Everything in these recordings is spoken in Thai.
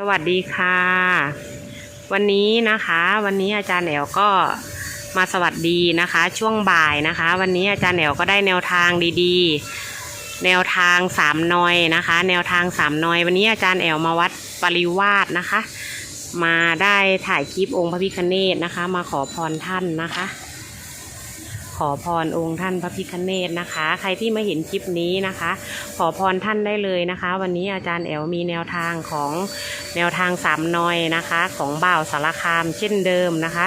สวัสดีค่ะ วันนี้นะคะ วันนี้อาจารย์แหนวก็มาสวัสดีนะคะ ช่วงบ่ายนะคะ วันนี้อาจารย์แหวก็ได้แนวทางดีๆ แนวทางสามนอยนะคะ แนวทางสามนอย วันนี้อาจารย์แอวมาวัดปริวาสนะคะ มาได้ถ่ายคลิปองค์พระพิคเนตนะคะ มาขอพรท่านนะคะ ขอพรองค์ท่านพระพิคเนตนะคะ ใครที่มาเห็นคลิปนี้นะคะ ขอพรท่านได้เลยนะคะ วันนี้อาจารย์แอลมีแนวทางของ แนวทางสามนอยนะคะ ของบ่าวสารคามเช่นเดิมนะคะ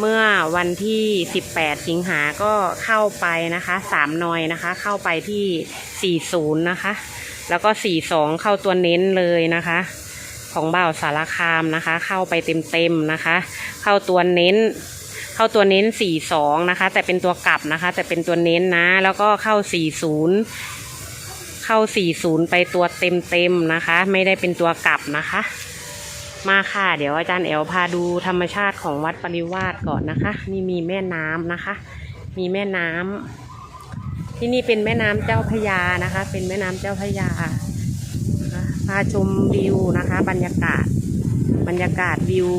เมื่อวันที่ 18 สิงหาก็เข้าไปนะคะสามนอยนะคะ เข้าไปที่ 40 นะคะ แล้วก็ 42 เข้าตัวเน้นเลยนะคะ ของบ่าวสารคามนะคะ เข้าไปเต็มๆนะคะ เข้าตัวเน้นเข้าตัวเน้น 42 นะคะ แต่เป็นตัวกลับนะคะ แต่เป็นตัวเน้นนะ แล้วก็เข้า 40 เข้า 40 ไปตัวเต็มๆนะคะ ไม่ได้เป็นตัวกลับนะคะ มาค่ะ เดี๋ยวอาจารย์แอลพาดูธรรมชาติของวัดปริวาสก่อนนะคะ นี่มีแม่น้ำนะคะ มีแม่น้ำที่นี่เป็นแม่น้ำเจ้าพยานะคะ เป็นแม่น้ำเจ้าพยาพาชมวิวนะคะ บรรยากาศ บรรยากาศวิว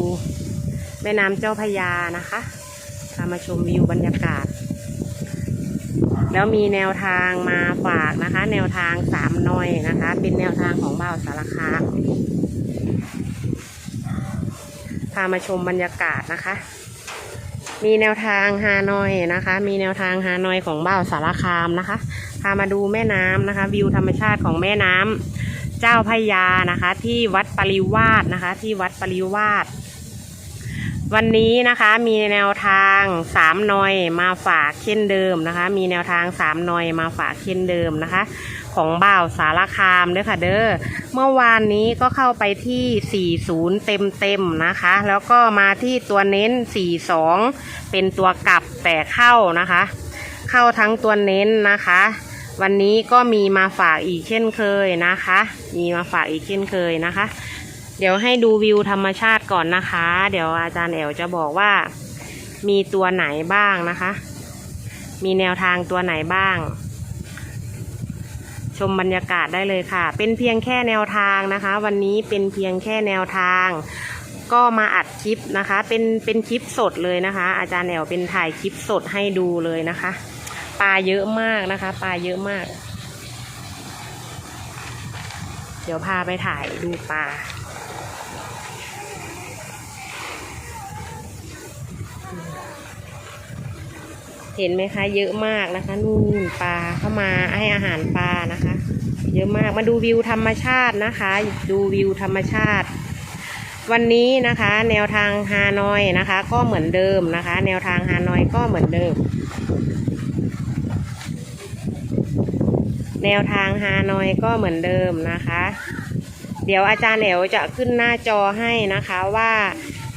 แม่น้ำเจ้าพยานะคะพามาชมวิวบรรยากาศ แล้วมีแนวทางมาฝากนะคะ แนวทางสามนอยนะคะ เป็นแนวทางของบ่าวสารคามพามาชมบรรยากาศนะคะ มีแนวทางฮานอยนะคะ มีแนวทางฮานอยของบ่าวสารคามนะคะ พามาดูแม่น้ำนะคะ วิวธรรมชาติของแม่น้ำเจ้าพยานะคะ ที่วัดปริวาสนะคะ ที่วัดปริวาส วันนี้นะคะมีแนวทางสามนอยมาฝากเช่นเดิมนะคะ มีแนวทางสามนอยมาฝากเช่นเดิมนะคะ ของบ่าวสารคามเด้อค่ะเด้อเมื่อวานนี้ก็เข้าไปที่ 40 เต็มเต็มๆนะคะ แล้วก็มาที่ตัวเน้น 42 เป็นตัวกลับแต่เข้านะคะ เข้าทั้งตัวเน้นนะคะ วันนี้ก็มีมาฝากอีกเช่นเคยนะคะ มีมาฝากอีกเช่นเคยนะคะ ดี๋ยวให้ดูวิวธรรมชาติก่อนนะคะ เดี๋ยวอาจารย์แอวจะบอกว่า มีตัวไหนบ้างนะคะ มีแนวทางตัวไหนบ้าง ชมบรรยากาศได้เลยค่ะ เป็นเพียงแค่แนวทางนะคะ วันนี้เป็นเพียงแค่แนวทาง ก็มาอัดคลิปนะคะ เป็นเป็นคลิปสดเลยนะคะ อาจารย์แอวเป็นถ่ายคลิปสดให้ดูเลยนะคะปลาเยอะมากนะคะปลาเยอะมาก เดี๋ยวพาไปถ่ายดูปลา เห็นไหมคะเยอะมากนะคะนู่นปลาเข้ามาให้อาหารปลานะคะ เยอะมากมาดูวิวธรรมชาตินะคะ ดูวิวธรรมชาติ วันนี้นะคะ แนวทางฮานอยนะคะ ก็เหมือนเดิมนะคะ แนวทางฮานอยก็เหมือนเดิม แนวทางฮานอยก็เหมือนเดิมนะคะ เดี๋ยวอาจารย์แหนวจะขึ้นหน้าจอให้นะคะว่า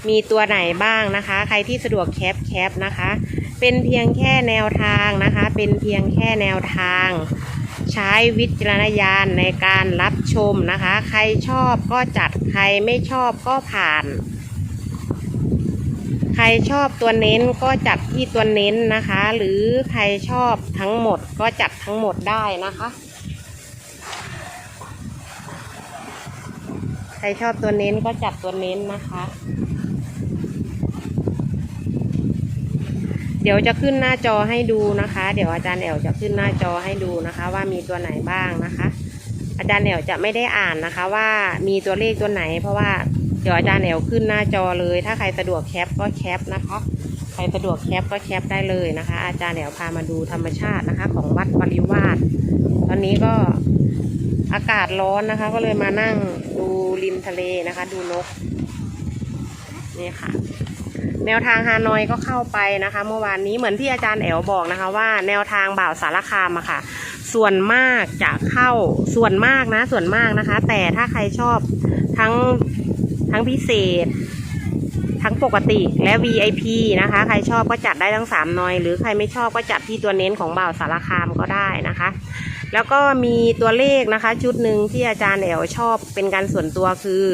มีตัวไหนบ้างนะคะ ใครที่สะดวกแคปแคปนะคะ เป็นเพียงแค่แนวทางนะคะ เป็นเพียงแค่แนวทาง ใช้วิจารณญาณในการรับชมนะคะ ใครชอบก็จัดใครไม่ชอบก็ผ่าน ใครชอบตัวเน้นก็จัดที่ตัวเน้นนะคะ หรือใครชอบทั้งหมดก็จัดทั้งหมดได้นะคะใครชอบตัวเน้นก็จัดตัวเน้นนะคะ เดี๋ยวจะขึ้นหน้าจอให้ดูนะคะ เดี๋ยวอาจารย์แอวจะขึ้นหน้าจอให้ดูนะคะ ว่ามีตัวไหนบ้างนะคะ อาจารย์แอวจะไม่ได้อ่านนะคะ ว่ามีตัวเลขตัวไหน เพราะว่าเดี๋ยวอาจารย์แอวขึ้นหน้าจอเลย ถ้าใครสะดวกแคปก็แคปนะคะใครสะดวกแคปก็แคปได้เลยนะคะ อาจารย์แอวพามาดูธรรมชาตินะคะ ของวัดปริวาสตอนนี้ก็อากาศร้อนนะคะ ก็เลยมานั่งดูริมทะเลนะคะ ดูนกนี่ค่ะ แนวทางฮานอยก็เข้าไปนะคะ เมื่อวานนี้เหมือนที่อาจารย์แอวบอกนะคะ ว่าแนวทางบ่าวสารคามอะค่ะ ส่วนมากจะเข้าส่วนมากนะ ส่วนมากนะคะ แต่ถ้าใครชอบทั้งทั้งพิเศษ ทั้งปกติและ VIP นะคะ ใครชอบก็จัดได้ทั้งสามนอย หรือใครไม่ชอบก็จัดที่ตัวเน้นของบ่าวสารคามก็ได้นะคะแล้วก็มีตัวเลขนะคะ ชุดหนึ่งที่อาจารย์แอวชอบเป็นการส่วนตัวคือ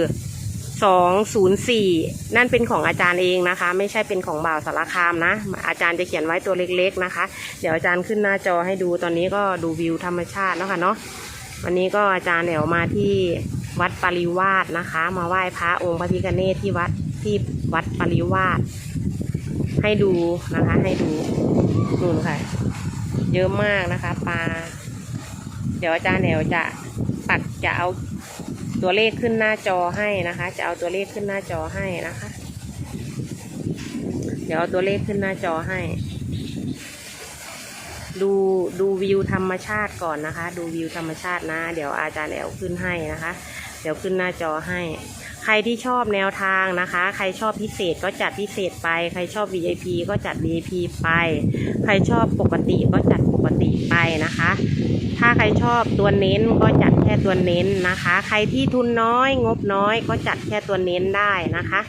สองศูนย์สี่นั่นเป็นของอาจารย์เองนะคะ ไม่ใช่เป็นของบ่าวสารคามนะ อาจารย์จะเขียนไว้ตัวเล็กๆนะคะ เดี๋ยวอาจารย์ขึ้นหน้าจอให้ดูตอนนี้ก็ดูวิวธรรมชาตินะค่ะเนาะวันนี้ก็อาจารย์แหนวมาที่วัดปริวาสนะคะ มาไหว้พระองค์พระพิฆเนศที่วัดที่วัดปริวาสให้ดูนะคะ ให้ดูนู่นค่ะ เยอะมากนะคะปลาเดี๋ยวอาจารย์แหนวจะปักจะเอา ตัวเลขขึ้นหน้าจอให้นะคะ จะเอาตัวเลขขึ้นหน้าจอให้นะคะ เดี๋ยวเอาตัวเลขขึ้นหน้าจอให้ ดูดูวิวธรรมชาติก่อนนะคะ ดูวิวธรรมชาตินะ เดี๋ยวอาจารย์แอวขึ้นให้นะคะ เดี๋ยวขึ้นหน้าจอให้ ใครที่ชอบแนวทางนะคะ ใครชอบพิเศษก็จัดพิเศษไป ใครชอบ VIP ก็จัด VIP ไป ใครชอบปกติก็จัดปกติไปนะคะ ถ้าใครชอบตัวเน้นก็จัดแค่ตัวเน้นนะคะ ใครที่ทุนน้อยงบน้อยก็จัดแค่ตัวเน้นได้นะคะ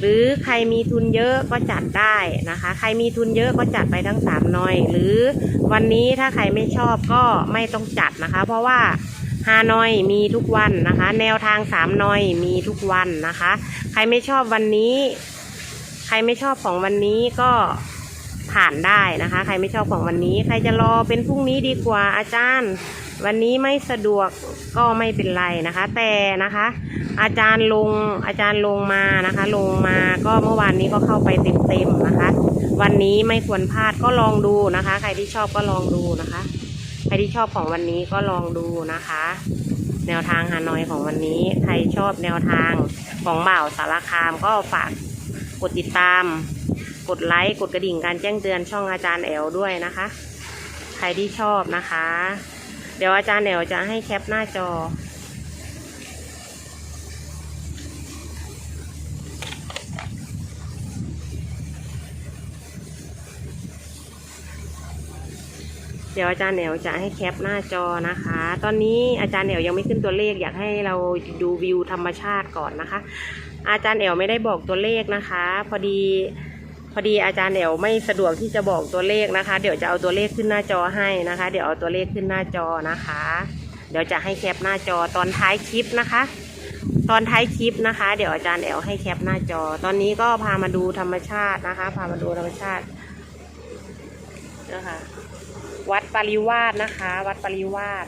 หรือใครมีทุนเยอะก็จัดได้นะคะ ใครมีทุนเยอะก็จัดไปทั้งสามหน่อย หรือวันนี้ถ้าใครไม่ชอบก็ไม่ต้องจัดนะคะ เพราะว่า ฮานอยมีทุกวันนะคะ แนวทางสามหนอยมีทุกวันนะคะ ใครไม่ชอบวันนี้ ใครไม่ชอบของวันนี้ก็ผ่านได้นะคะ ใครไม่ชอบของวันนี้ ใครจะรอเป็นพรุ่งนี้ดีกว่าอาจารย์ วันนี้ไม่สะดวกก็ไม่เป็นไรนะคะ แต่นะคะ อาจารย์ลงอาจารย์ลงมานะคะ ลงมาก็เมื่อวานนี้ก็เข้าไปเต็มๆนะคะ วันนี้ไม่ควรพลาดก็ลองดูนะคะ ใครที่ชอบก็ลองดูนะคะ ครที่ชอบของวันนี้ก็ลองดูนะคะ แนวทางฮานอยของวันนี้ใครชอบแนวทางของบ่าวสารคามก็ฝากกดติดตาม กดไลค์กดกระดิ่งการแจ้งเตือนช่องอาจารย์แอลด้วยนะคะ ใครที่ชอบนะคะ เดี๋ยวอาจารย์แอลจะให้แคปหน้าจอ ดี๋ยวอาจารย์แหนวจะให้แคปหน้าจอนะคะ ตอนนี้อาจารย์แหนวยังไม่ขึ้นตัวเลขอยากให้เราดูวิวธรรมชาติก่อนนะคะ อาจารย์แหนวไม่ได้บอกตัวเลขนะคะ พอดีพอดีอาจารย์แหนวไม่สะดวกที่จะบอกตัวเลขนะคะ เดี๋ยวจะเอาตัวเลขขึ้นหน้าจอให้นะคะ เดี๋ยวเอาตัวเลขขึ้นหน้าจอนะคะ เดี๋ยวจะให้แคปหน้าจอตอนท้ายคลิปนะคะ ตอนท้ายคลิปนะคะ เดี๋ยวอาจารย์แอลให้แคปหน้าจอ ตอนนี้ก็พามาดูธรรมชาตินะคะ พามาดูธรรมชาตินะคะ วัดปริวาสนะคะ วัดปริวาส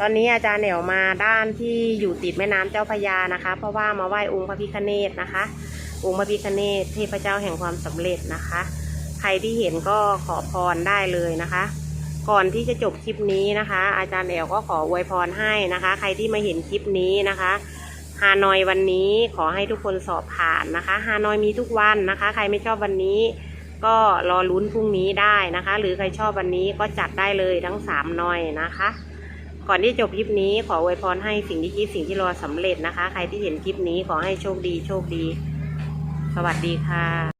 ตอนนี้อาจารย์เหนียวมาด้านที่อยู่ติดแม่น้ำเจ้าพยานะคะ เพราะว่ามาไหว้องค์พระพิฆเนศนะคะ องค์พระพิฆเนศเทพเจ้าแห่งความสำเร็จนะคะ ใครที่เห็นก็ขอพรได้เลยนะคะ ก่อนที่จะจบคลิปนี้นะคะ อาจารย์แอลก็ขออวยพรให้นะคะ ใครที่มาเห็นคลิปนี้นะคะฮานอยวันนี้ขอให้ทุกคนสอบผ่านนะคะฮานอยมีทุกวันนะคะ ใครไม่ชอบวันนี้ ก็รอลุ้นพรุ่งนี้ได้นะคะ หรือใครชอบวันนี้ก็จัดได้เลยทั้งสามหน่อยนะคะ ก่อนที่จบคลิปนี้ขออวยพรให้สิ่งที่คิดสิ่งที่รอสำเร็จนะคะ ใครที่เห็นคลิปนี้ขอให้โชคดีโชคดี สวัสดีค่ะ